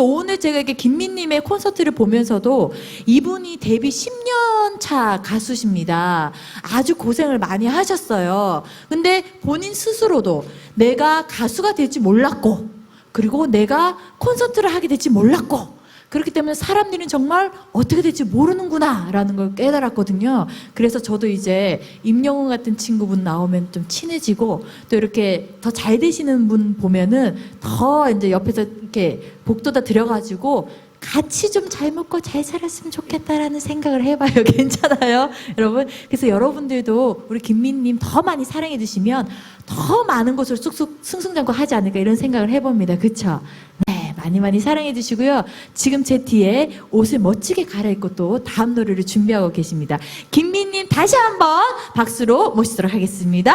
그래서 오늘 제가 이렇게 김민님의 콘서트를 보면서도 이분이 데뷔 10년 차 가수십니다. 아주 고생을 많이 하셨어요. 근데 본인 스스로도 내가 가수가 될지 몰랐고, 그리고 내가 콘서트를 하게 될지 몰랐고, 그렇기 때문에 사람들은 정말 어떻게 될지 모르는구나라는 걸 깨달았거든요. 그래서 저도 이제 임영웅 같은 친구분 나오면 좀 친해지고 또 이렇게 더 잘 되시는 분 보면은 더 이제 옆에서 이렇게 복도다 들여가지고 같이 좀 잘 먹고 잘 살았으면 좋겠다라는 생각을 해봐요. 괜찮아요? 여러분. 그래서 여러분들도 우리 김민님 더 많이 사랑해 주시면 더 많은 것을 쑥쑥 승승장구 하지 않을까 이런 생각을 해봅니다. 그쵸? 네. 많이 많이 사랑해 주시고요. 지금 제 뒤에 옷을 멋지게 갈아입고 또 다음 노래를 준비하고 계십니다. 김민님 다시 한번 박수로 모시도록 하겠습니다.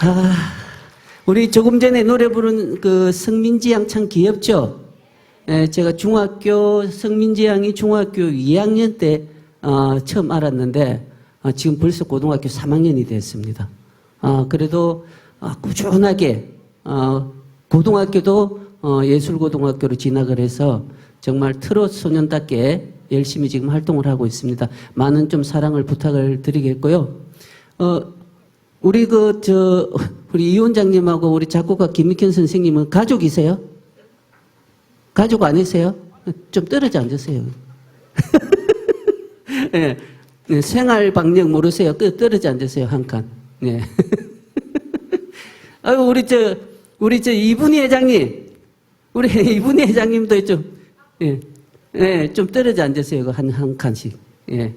아, 우리 조금 전에 노래 부른 그 성민지 양 참 귀엽죠? 예, 제가 중학교, 성민지 양이 중학교 2학년 때 어, 처음 알았는데 어, 지금 벌써 고등학교 3학년이 됐습니다. 아, 그래도 아, 꾸준하게 어, 고등학교도 어, 예술고등학교로 진학을 해서 정말 트롯 소년답게 열심히 지금 활동을 하고 있습니다. 많은 좀 사랑을 부탁을 드리겠고요. 어, 우리 그, 저, 우리 이 원장님하고 우리 작곡가 김익현 선생님은 가족이세요? 가족 아니세요? 좀 떨어져 앉으세요. 예. 네, 생활 방역 모르세요? 끄 떨어져 앉으세요, 한 칸. 네. 아유, 우리 저, 우리 저 이분희 회장님. 우리 이분희 회장님도 좀, 예. 예, 좀 떨어져 앉으세요. 그 한, 한 칸씩. 예.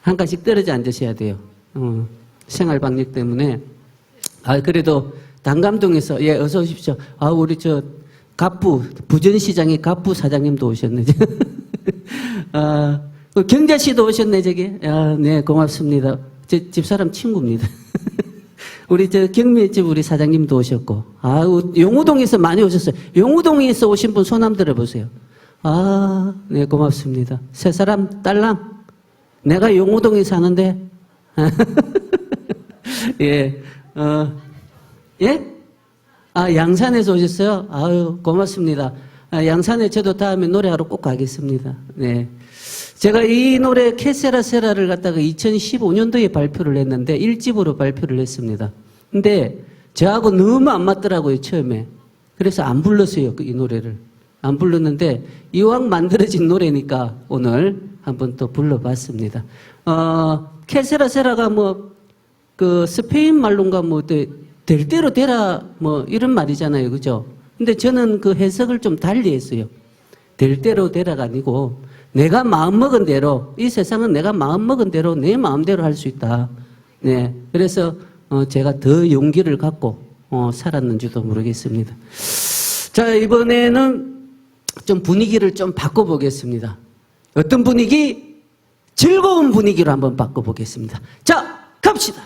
한 칸씩 떨어져 앉으셔야 돼요. 어, 생활 방역 때문에. 아, 그래도 단감동에서, 예, 어서 오십시오. 아, 우리 저, 갑부, 부전시장의 갑부 사장님도 오셨네. 아, 그 경자 씨도 오셨네, 저기. 아, 네, 고맙습니다. 제 집사람 친구입니다. 우리 저 경매집 우리 사장님도 오셨고. 아, 우- 용우동에서 많이 오셨어요. 용우동에서 오신 분손 한번 들어보세요. 아, 네, 고맙습니다. 세 사람, 딸랑. 내가 용우동에 사는데. 예, 어, 예? 아, 양산에서 오셨어요? 아유, 고맙습니다. 아, 양산에 저도 다음에 노래하러 꼭 가겠습니다. 네. 제가 이 노래 캐세라세라를 갖다가 2015년도에 발표를 했는데 1집으로 발표를 했습니다. 근데 저하고 너무 안 맞더라고요, 처음에. 그래서 안 불렀어요, 그이 노래를. 안 불렀는데 이왕 만들어진 노래니까 오늘 한번 또 불러봤습니다. 어, 캐세라세라가 뭐 그 스페인 말론가 뭐될 대로 되라 뭐 이런 말이잖아요. 그죠? 근데 저는 그 해석을 좀 달리 했어요. 될 대로 되라가 아니고 내가 마음 먹은 대로 이 세상은 내가 마음 먹은 대로 내 마음대로 할 수 있다. 네. 그래서 어 제가 더 용기를 갖고 어 살았는지도 모르겠습니다. 자, 이번에는 좀 분위기를 좀 바꿔 보겠습니다. 어떤 분위기? 즐거운 분위기로 한번 바꿔 보겠습니다. 자, 갑시다.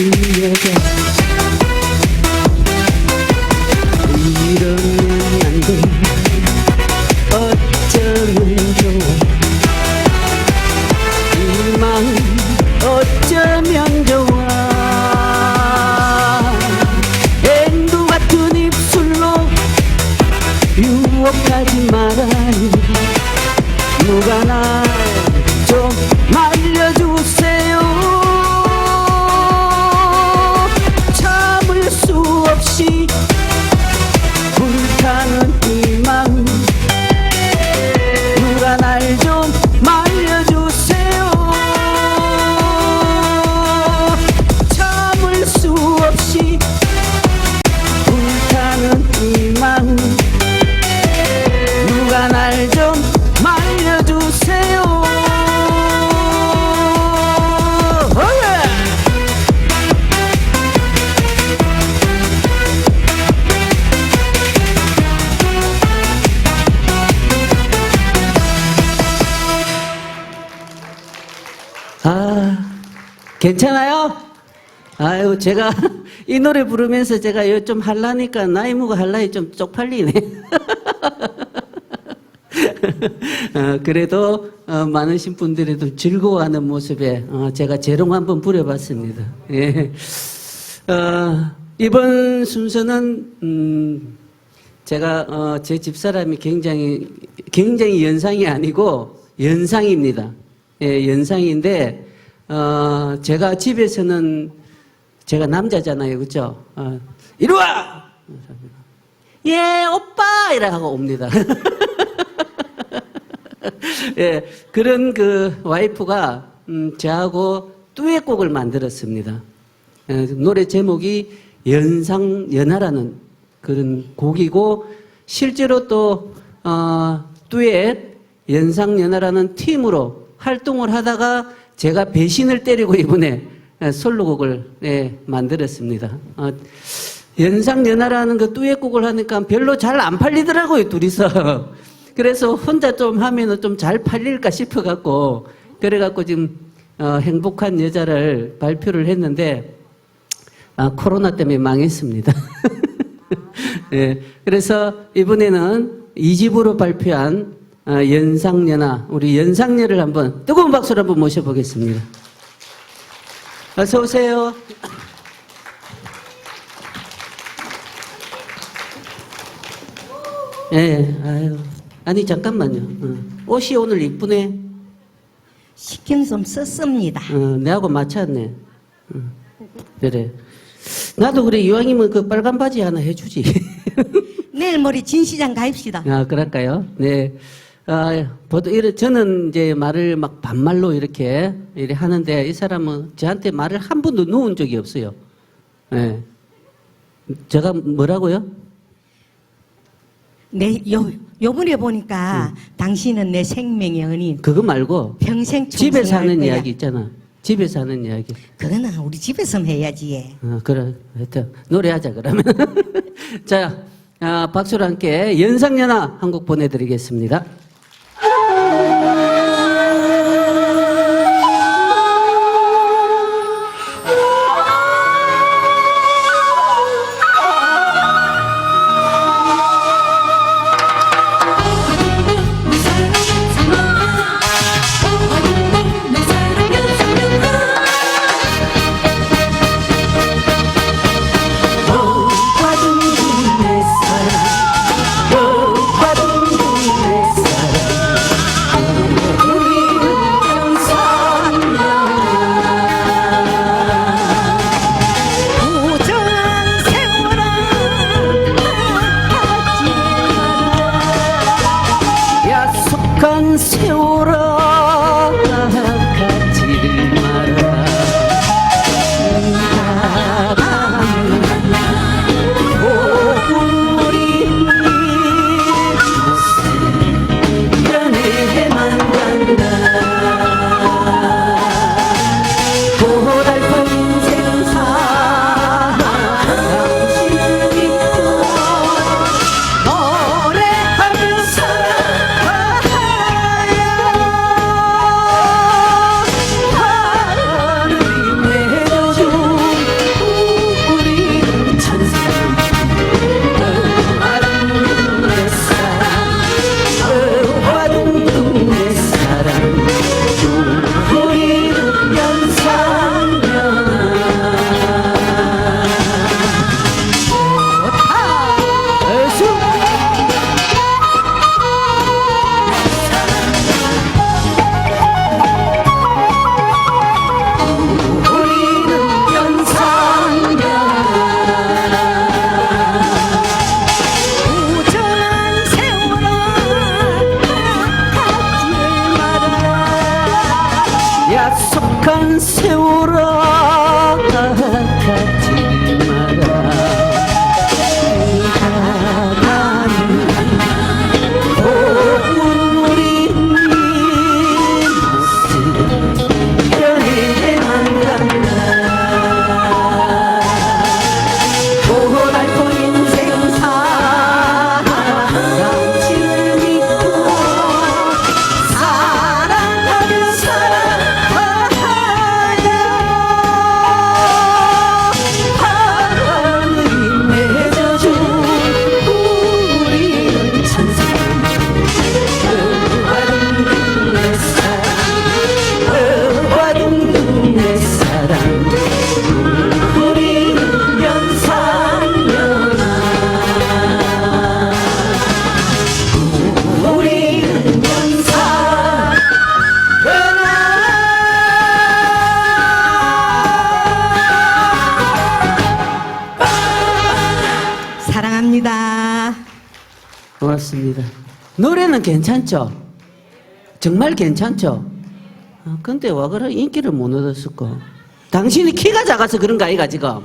반 괜찮아요? 아유, 제가 이 노래 부르면서 제가 좀 할라니까 나이 먹어 할라니 좀 쪽팔리네. 어, 그래도 어, 많으신 분들이 좀 즐거워하는 모습에 어, 제가 재롱 한번 부려봤습니다. 예. 어, 이번 순서는 음, 제가 어, 제 집사람이 굉장히 굉장히 연상이 아니고 연상입니다. 예, 연상인데 어, 제가 집에서는 제가 남자잖아요, 그렇죠? 어, 이리 와. 예, 오빠 이라 하고 옵니다. 예, 그런 그 와이프가 음, 저하고 듀엣곡을 만들었습니다. 예, 노래 제목이 연상 연하라는 그런 곡이고 실제로 또 어, 듀엣 연상 연하라는 팀으로 활동을 하다가 제가 배신을 때리고 이번에 예, 솔로곡을 예, 만들었습니다. 어, 연상연하라는 그 듀엣곡을 하니까 별로 잘 안 팔리더라고요 둘이서. 그래서 혼자 좀 하면은 좀 잘 팔릴까 싶어갖고 그래갖고 지금 어, 행복한 여자를 발표를 했는데 아, 코로나 때문에 망했습니다. 예, 그래서 이번에는 이집으로 발표한 어, 연상연하 우리 연상녀를 한번 뜨거운 박수로 한번 모셔보겠습니다. 어서 오세요. 예, 아유. 아니, 잠깐만요. 어. 옷이 오늘 이쁘네. 신경 좀 썼습니다. 어, 내하고 맞췄네. 어, 그래. 나도 그래, 이왕이면 그 빨간 바지 하나 해주지. 내일 모레 진시장 가입시다. 아, 그럴까요? 네. 아, 보통 이래, 저는 이제 말을 막 반말로 이렇게, 이렇게 하는데 이 사람은 저한테 말을 한 번도 놓은 적이 없어요. 예. 제가 뭐라고요? 내, 요, 요번에 보니까 당신은 내 생명의 은인. 그거 말고 평생 집에 사는 거야. 이야기 있잖아. 집에 사는 이야기. 그거는 우리 집에서 해야지. 어, 그래. 하여튼, 노래하자, 그러면. 자, 아, 박수로 함께 연상연하 한곡 보내드리겠습니다. 노래는 괜찮죠? 정말 괜찮죠? 아, 근데 와 그래 인기를 못 얻었을까? 당신이 키가 작아서 그런가 아이가 지금?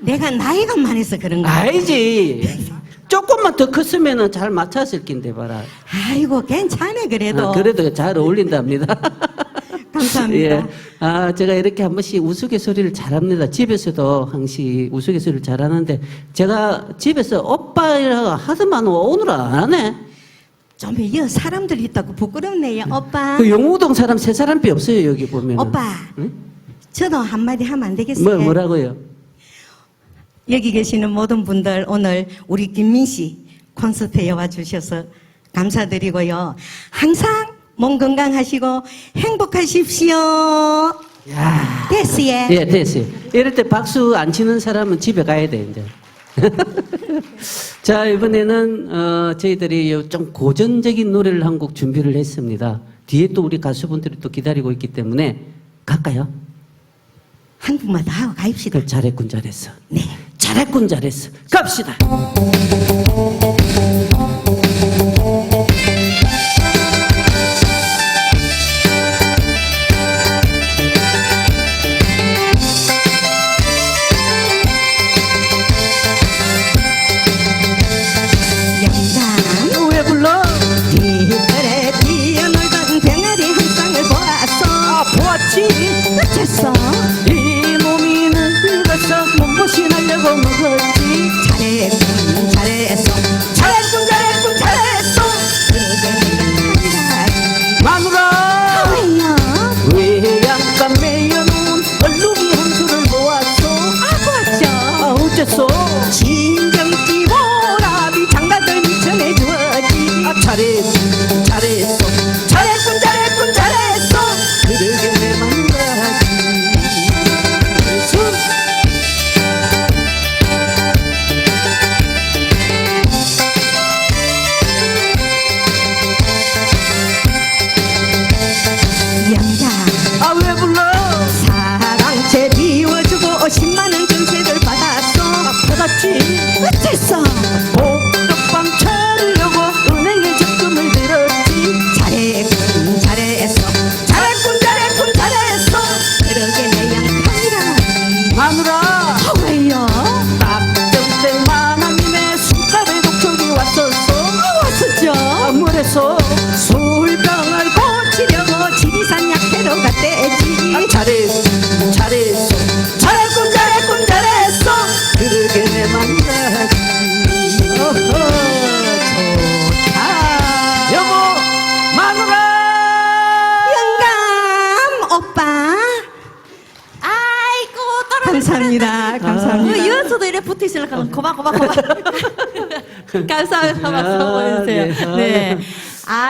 내가 나이가 많아서 그런가? 알지. 조금만 더 컸으면 잘 맞췄을 낀데 봐라. 아이고 괜찮아 그래도. 아, 그래도 잘 어울린답니다. 감사합니다. 예. 아, 제가 이렇게 한 번씩 우스갯소리를 잘합니다. 집에서도 항시 우스갯소리를 잘하는데, 제가 집에서 오빠라고 하더만 오늘은 안 하네. 좀 이어 사람들 있다고 부끄럽네요, 오빠. 그 용우동 사람 세 사람밖에 없어요, 여기 보면. 오빠. 응? 저도 한마디 하면 안 되겠어요? 뭐, 뭐라고요? 여기 계시는 모든 분들 오늘 우리 김민 씨 콘서트에 와 주셔서 감사드리고요. 항상 몸 건강하시고 행복하십시오. 야 됐어요. 예, 됐어요. 이럴 때 박수 안 치는 사람은 집에 가야 돼, 이제. 자, 이번에는, 어, 저희들이 요좀 고전적인 노래를 한 곡 준비를 했습니다. 뒤에 또 우리 가수분들이 또 기다리고 있기 때문에, 갈까요? 한국만 다 하고 가입시다. 그 잘했군, 잘했어. 네. 잘했군, 잘했어. 갑시다. 고마. 감사합니다. 박수 한번 아. 네. 네.